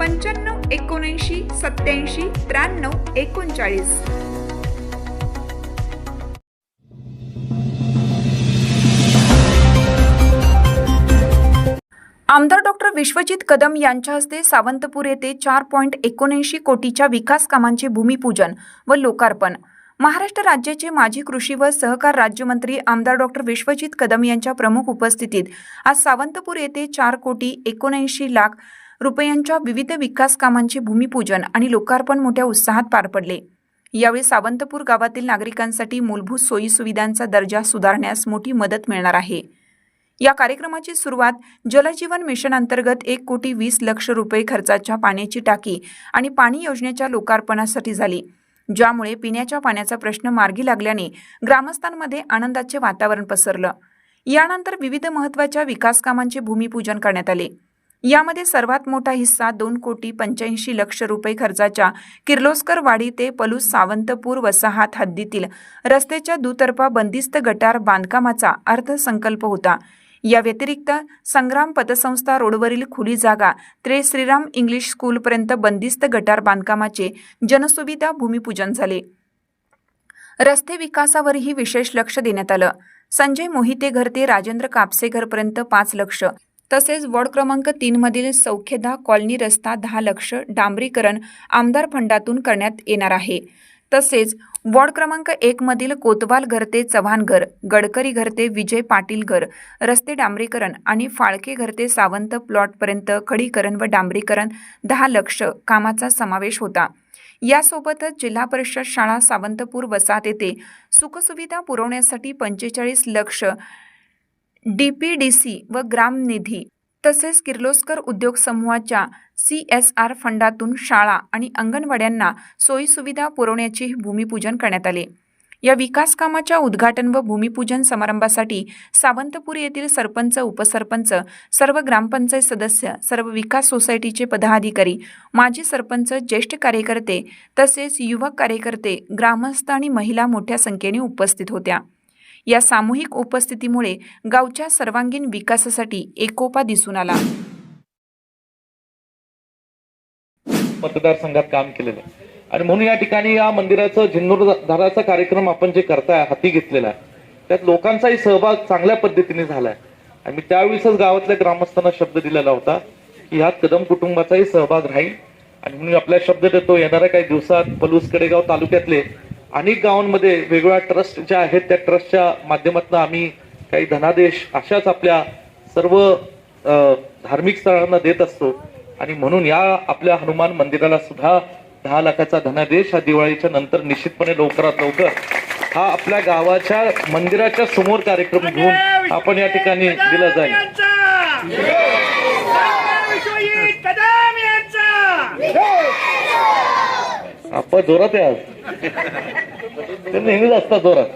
पंच्याण्णव एकोणऐंशी सत्याऐंशी त्र्याण्णव एकोणचाळीस. आमदार डॉक्टर विश्वजित कदम यांच्या हस्ते सावंतपूर येथे चार पॉईंट एकोणऐंशी कोटीच्या विकास कामांचे भूमिपूजन व लोकार्पण. महाराष्ट्र राज्याचे माजी कृषी व सहकार राज्यमंत्री आमदार डॉक्टर विश्वजित कदम यांच्या प्रमुख उपस्थितीत आज सावंतपूर येथे चार कोटी एकोणऐंशी लाख रुपयांच्या विविध विकास कामांचे भूमिपूजन आणि लोकार्पण मोठ्या उत्साहात पार पडले. यावेळी सावंतपूर गावातील नागरिकांसाठी मूलभूत सोयीसुविधांचा दर्जा सुधारण्यास मोठी मदत मिळणार आहे. या कार्यक्रमाची सुरुवात जलजीवन मिशन अंतर्गत एक कोटी वीस लक्ष रुपये खर्चाच्या पाण्याची टाकी आणि पाणी योजनेच्या लोकार्पणासाठी झाली ज्यामुळे पिण्याच्या पाण्याचा प्रश्न मार्गी लागल्याने ग्रामस्थांमध्ये आनंदाचे वातावरण पसरलं. यानंतर विविध महत्त्वाच्या विकास कामांचे भूमिपूजन करण्यात आले. यामध्ये सर्वात मोठा हिस्सा दोन कोटी पंच्याऐंशी लक्ष रुपये खर्चाच्या किर्लोस्कर वाडी ते पलूस सावंतपूर वसाहत हद्दीतील रस्त्याच्या दुतर्फा बंदिस्त गटार बांधकामाचा अर्थसंकल्प होता. या व्यतिरिक्त संग्राम पतसंस्था रोडवरील खुली जागा त्रे श्रीराम इंग्लिश स्कूलपर्यंत बंदिस्त गटार बांधकामाचे जनसुविधा भूमिपूजन झाले. रस्ते विकासावरही विशेष लक्ष देण्यात आलं. संजय मोहिते घर ते राजेंद्र कापसे घरपर्यंत पाच लक्ष तसेच वॉर्ड क्रमांक तीन मधील सौख्यदा कॉलनी रस्ता दहा लक्ष डांबरीकरण आमदार फंडातून करण्यात येणार आहे. तसेच वॉर्ड क्रमांक एक मधील कोतवाल घर ते चव्हाण घर गडकरी घर ते विजय पाटील घर रस्ते डांबरीकरण आणि फाळके घर ते सावंत प्लॉटपर्यंत खडीकरण व डांबरीकरण दहा लक्ष कामाचा समावेश होता. यासोबतच जिल्हा परिषद शाळा सावंतपूर वसाहत येथे सुखसुविधा पुरवण्यासाठी पंचेचाळीस लक्ष डी पी डी सी व ग्रामनिधी तसेच किर्लोस्कर उद्योग समूहाच्या सी एस आर फंडातून शाळा आणि अंगणवाड्यांना सोयीसुविधा पुरवण्याचे भूमिपूजन करण्यात आले. या विकास कामाच्या उद्घाटन व भूमिपूजन समारंभासाठी सावंतपूर येथील सरपंच उपसरपंच सर्व ग्रामपंचायत सदस्य सर्व विकास सोसायटीचे पदाधिकारी माजी सरपंच ज्येष्ठ कार्यकर्ते तसेच युवक कार्यकर्ते ग्रामस्थ आणि महिला मोठ्या संख्येने उपस्थित होत्या. या सामूहिक उपस्थितीमुळे गावच्या सर्वांगीण विकासासाठी एकोपा दिसून आला. मतदारसंघात काम केलेलं आहे. आणि म्हणून या ठिकाणी या मंदिराचं जीर्णोद्धाराचा कार्यक्रम आपण जे करताय हाती घेतलेला आहे. त्यात लोकांचाही सहभाग चांगल्या पद्धतीने झालाय. आणि मी त्यावेळेसच गावातल्या ग्रामस्थांना शब्द दिलेला होता की ह्यात कदम कुटुंबाचाही सहभाग राहील. आणि म्हणून आपला शब्द देतो येणाऱ्या काही दिवसात पलूस कडेगाव तालुक्यातले अनेक गावांमध्ये वेगवेगळ्या ट्रस्ट ज्या आहेत त्या ट्रस्टच्या माध्यमातून आम्ही काही धनादेश अशाच आपल्या सर्व धार्मिक स्थळांना देत असतो. आणि म्हणून या आपल्या हनुमान मंदिराला सुद्धा दहा लाखाचा धनादेश हा दिवाळीच्या नंतर निश्चितपणे लवकरात लवकर हा आपल्या गावाच्या मंदिराच्या समोर कार्यक्रम घेऊन आपण या ठिकाणी दिला जाईल विश्वजित कदम यांचा आपण जोरात आहे आज. ते नेहमीच असतात जोरात.